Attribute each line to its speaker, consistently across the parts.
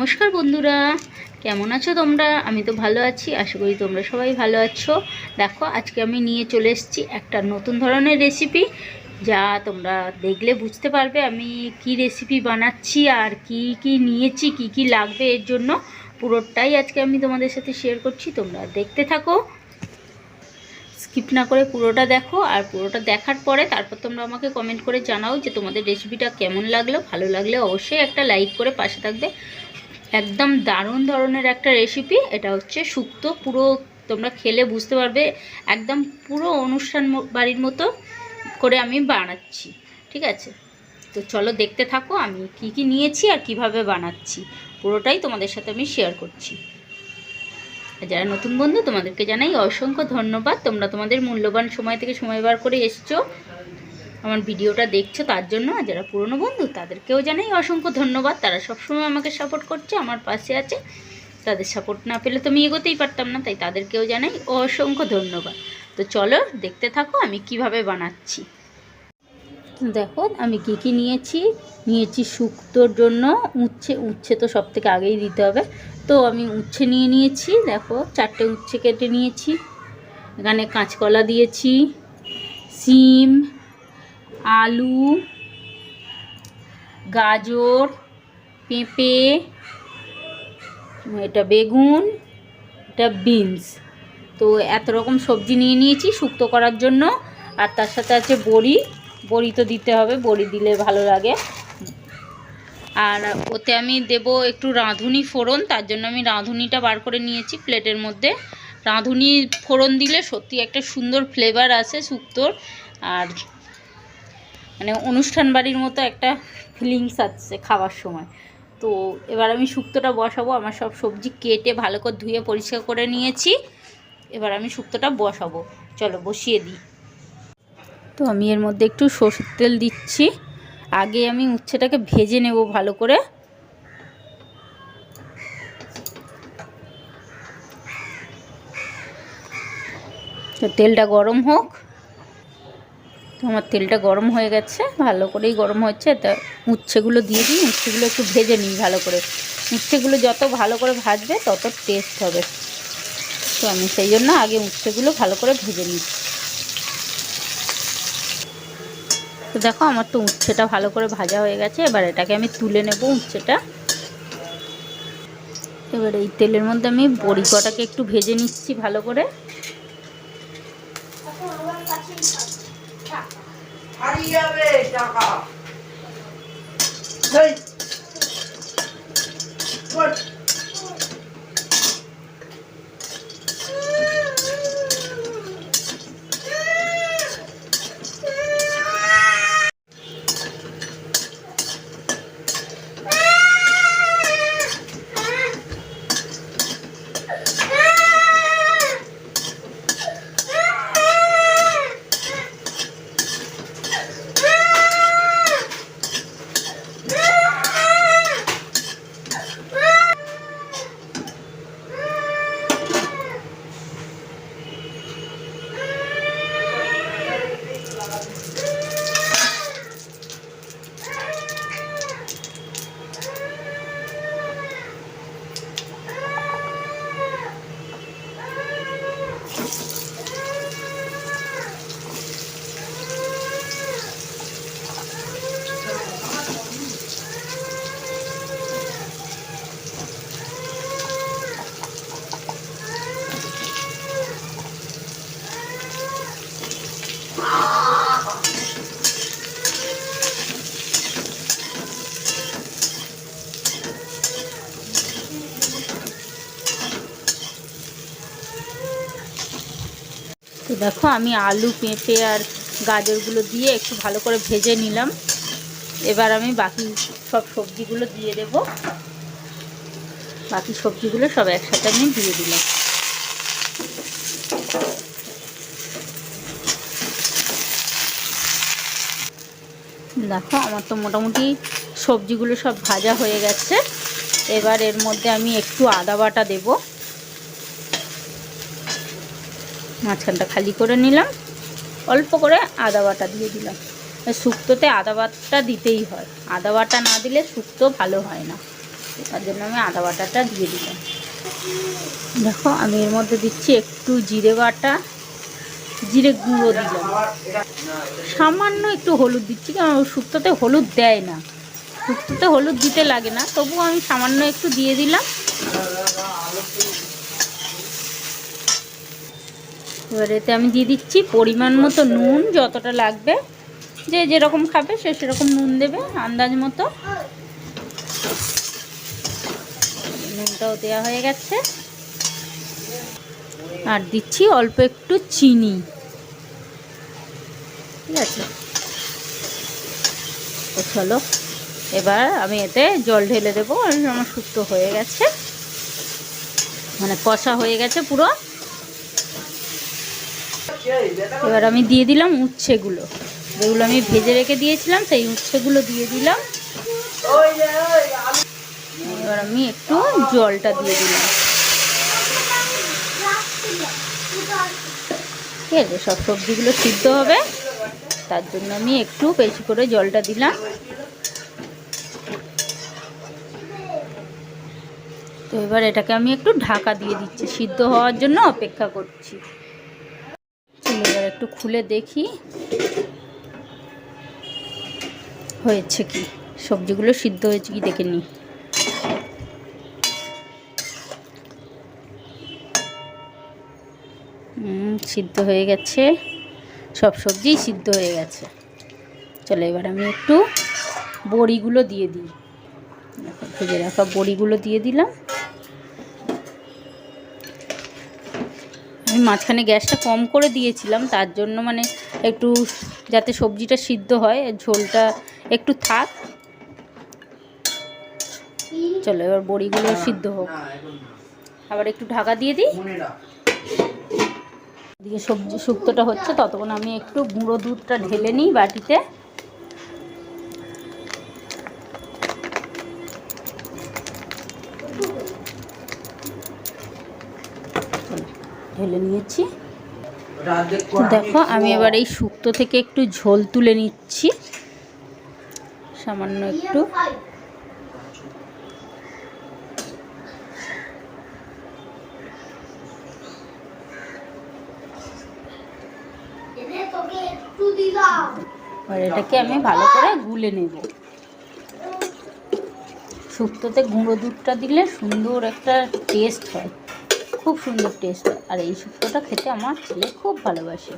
Speaker 1: নমস্কার বন্ধুরা। কেমন আছো তোমরা? আমি তো ভালো আছি, আশা করি তোমরা সবাই ভালো আছো। দেখো, আজকে আমি নিয়ে চলে এসেছি একটা নতুন ধরনের রেসিপি যা তোমরা দেখলে বুঝতে পারবে আমি কি রেসিপি বানাচ্ছি, আর কি কি নিয়েছি, কি কি লাগবে এর জন্য। পুরোটাই আজকে আমি তোমাদের সাথে শেয়ার করছি, তোমরা দেখতে থাকো। স্কিপ না করে পুরোটা দেখো, আর পুরোটা দেখার পরে তারপর তোমরা আমাকে কমেন্ট করে জানাও যে তোমাদের রেসিপিটা কেমন লাগল, ভালো লাগলে অবশ্যই একটা লাইক করে পাশে থাকবে। একদম দারুণ ধরনের একটা রেসিপি এটা হচ্ছে শুক্তো, পুরো তোমরা খেলে বুঝতে পারবে, একদম পুরো অনুষ্ঠান বাড়ির মতো করে আমি বানাচ্ছি, ঠিক আছে? তো চলো দেখতে থাকো আমি কি কি নিয়েছি আর কীভাবে বানাচ্ছি, পুরোটাই তোমাদের সাথে আমি শেয়ার করছি। যারা নতুন বন্ধু তোমাদেরকে জানাই অসংখ্য ধন্যবাদ, তোমরা তোমাদের মূল্যবান সময় থেকে সময় বার করে এসছো আমার ভিডিওটা দেখছ তার জন্য আর যারা পুরনো বন্ধু, তাদেরকেও জানাই অসংখ্য ধন্যবাদ। তারা সবসময় আমাকে সাপোর্ট করছে, আমার পাশে আছে। তাদের সাপোর্ট না পেলে তো আমি এগোতেই পারতাম না, তাই তাদেরকেও জানাই অসংখ্য ধন্যবাদ। তো চলো দেখতে থাকো আমি কীভাবে বানাচ্ছি। দেখো, আমি কি কি নিয়েছি? নিয়েছি শুক্তোর জন্য উচ্ছে উচ্ছে তো সব থেকে আগেই দিতে হবে। তো আমি উচ্ছে নিয়ে নিয়েছি, দেখো চারটে উচ্ছে কেটে নিয়েছি। এখানে কাঁচকলা দিয়েছি, সিম আলু, গাজর, পেঁপে, এটা বেগুন, এটা বিনস। তো এত রকম সবজি নিয়ে নিয়েছি শুক্তো করার জন্য। আর তার সাথে আছে বড়ি। বড়ি তো দিতে হবে, বড়ি দিলে ভালো লাগে। আর ওতে আমি দেব একটু রাঁধুনি ফোড়ন, তার জন্য আমি রাঁধুনিটা বার করে নিয়েছি প্লেটের মধ্যে। রাঁধুনি ফোড়ন দিলে সত্যি একটা সুন্দর ফ্লেভার আসে শুক্তোর। আর মানে অনুষ্ঠান বাড়ির মতো একটা ফিলিংস আসছে খাওয়ার সময়। তো এবার আমি শুক্তোটা বসাবো, আমার সব সবজি কেটে ভালো করে ধুয়ে পরিষ্কার করে নিয়েছি। এবার আমি শুক্তোটা বসাবো। চলো বসিয়ে দিই। তো আমি এর মধ্যে একটু সর্ষের তেল দিচ্ছি। আগে আমি উচ্ছেটাকে ভেজে নেব ভালো করে। তেলটা গরম হোক। তো আমার তেলটা গরম হয়ে গেছে, ভালো করেই গরম হচ্ছে তা উচ্ছেগুলো দিয়ে দিই উচ্ছেগুলো একটু ভেজে নিই ভালো করে। উচ্ছেগুলো যত ভালো করে ভাজবে, তত টেস্ট হবে। তো আমি সেই জন্য আগে উচ্ছেগুলো ভালো করে ভেজে নিই। তো দেখো, আমার তো উচ্ছেটা ভালো করে ভাজা হয়ে গেছে। এবার এটাকে আমি তুলে নেব উচ্ছেটা এবার এই তেলের মধ্যে আমি বড়ি কটাকে একটু ভেজে নিচ্ছি ভালো করে।
Speaker 2: হারিয়ে যাবে টাকা
Speaker 1: দেখো, আমি আলু, পেঁপে আর গাজরগুলো দিয়ে একটু ভালো করে ভেজে নিলাম। এবার আমি বাকি সব সবজিগুলো দিয়ে দেব। বাকি সবজিগুলো সব একসাথে আমি দিয়ে দিলাম। দেখো, আমার তো মোটামুটি সবজিগুলো সব ভাজা হয়ে গেছে। এবার এর মধ্যে আমি একটু আদা বাটা দেবো। মাঝখানটা খালি করে নিলাম। অল্প করে আদা বাটা দিয়ে দিলাম। শুক্তোতে আদা বাটা দিতেই হয়। আদা বাটা না দিলে শুক্তো ভালো হয় না। তার জন্য আমি আদা বাটাটা দিয়ে দিলাম। দেখো, আমি এর মধ্যে দিচ্ছি একটু জিরে বাটা, জিরে গুঁড়ো দিলাম। সামান্য একটু হলুদ দিচ্ছি কারণ শুক্তোতে হলুদ দেয় না। শুক্তোতে হলুদ দিতে লাগে না, তবুও আমি সামান্য একটু দিয়ে দিলাম। এবার এতে আমি দিয়ে দিচ্ছি পরিমাণ মতো নুন যতটা লাগবে। যে যেরকম খাবে সে সেরকম নুন দেবে, আন্দাজ মতো। নুনটাও দেওয়া হয়ে গেছে। আর দিচ্ছি অল্প একটু চিনি। ঠিক আছে? চলো, এবার আমি এতে জল ঢেলে দেবো। আমার শুক্তো হয়ে গেছে। মানে কষা হয়ে গেছে পুরো। এবার আমি দিয়ে দিলাম উচ্ছেগুলো। যেগুলো আমি ভেজে রেখে দিয়েছিলাম, সেই উচ্ছেগুলো দিয়ে দিলাম। এবার আমি একটু জলটা দিয়ে দিলাম। ঠিক আছে, সব সবজিগুলো সিদ্ধ হবে। তার জন্য আমি একটু বেশি করে জলটা দিলাম। তো এবার এটাকে আমি একটু ঢাকা দিয়ে দিচ্ছি। সিদ্ধ হওয়ার জন্য অপেক্ষা করছি। চলো এবার একটু খুলে দেখি হয়েছে কি। সবজিগুলো সিদ্ধ হয়েছে কি দেখে নিই। সিদ্ধ হয়ে গেছে। সব সবজিই সিদ্ধ হয়ে গেছে। চলো এবার আমি একটু বড়িগুলো দিয়ে দিই। ভেজে রাখা বড়িগুলো দিয়ে দিলাম। আমি মাঝখানে গ্যাসটা কম করে দিয়েছিলাম তার জন্য মানে একটু যাতে সবজিটা সিদ্ধ হয় ঝোলটা একটু থাক। চলো এবার বড়িগুলো সিদ্ধ হোক। আবার একটু ঢাকা দিয়ে দিই। দিয়ে সবজি শুক্তোটা হচ্ছে ততক্ষণ আমি একটু গুঁড়ো দুধটা ঢেলে নিই বাটিতে। ঢেলে নিয়েছি। দেখো আমি এবার এই শুক্তো থেকে একটু ঝোল তুলে নিচ্ছি। সামান্য একটু। আর এটাকে আমি ভালো করে গুলে নেব। শুক্তোতে গুঁড়ো দুধটা দিলে সুন্দর একটা টেস্ট হয়। খুব সুন্দর টেস্ট হয়। আর এই শুক্তোটা খেতে আমার ছেলে খুব ভালোবাসে।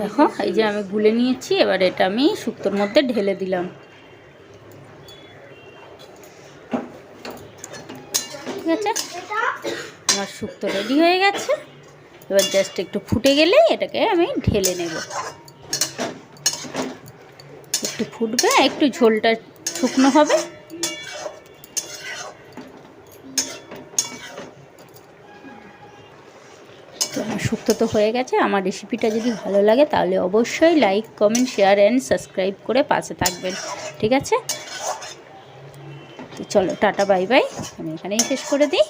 Speaker 1: দেখো, এই যে আমি গুলে নিয়েছি, এবার এটা আমি শুক্তোর মধ্যে ঢেলে দিলাম। ঠিক আছে? আমার শুক্তো রেডি হয়ে গেছে। এবার জাস্ট একটু ফুটে গেলে এটাকে আমি ঢেলে নেব। একটু ফুটবে, একটু ঝোলটা শুকনো হবে। তো আমার শুক্তো তো হয়ে গেছে। আমার রেসিপিটা যদি ভালো লাগে তাহলে অবশ্যই like comment share and subscribe করে পাশে থাকবেন। ঠিক আছে? তো চলো, টাটা বাই বাই আমি এখানেই শেষ করে দিই।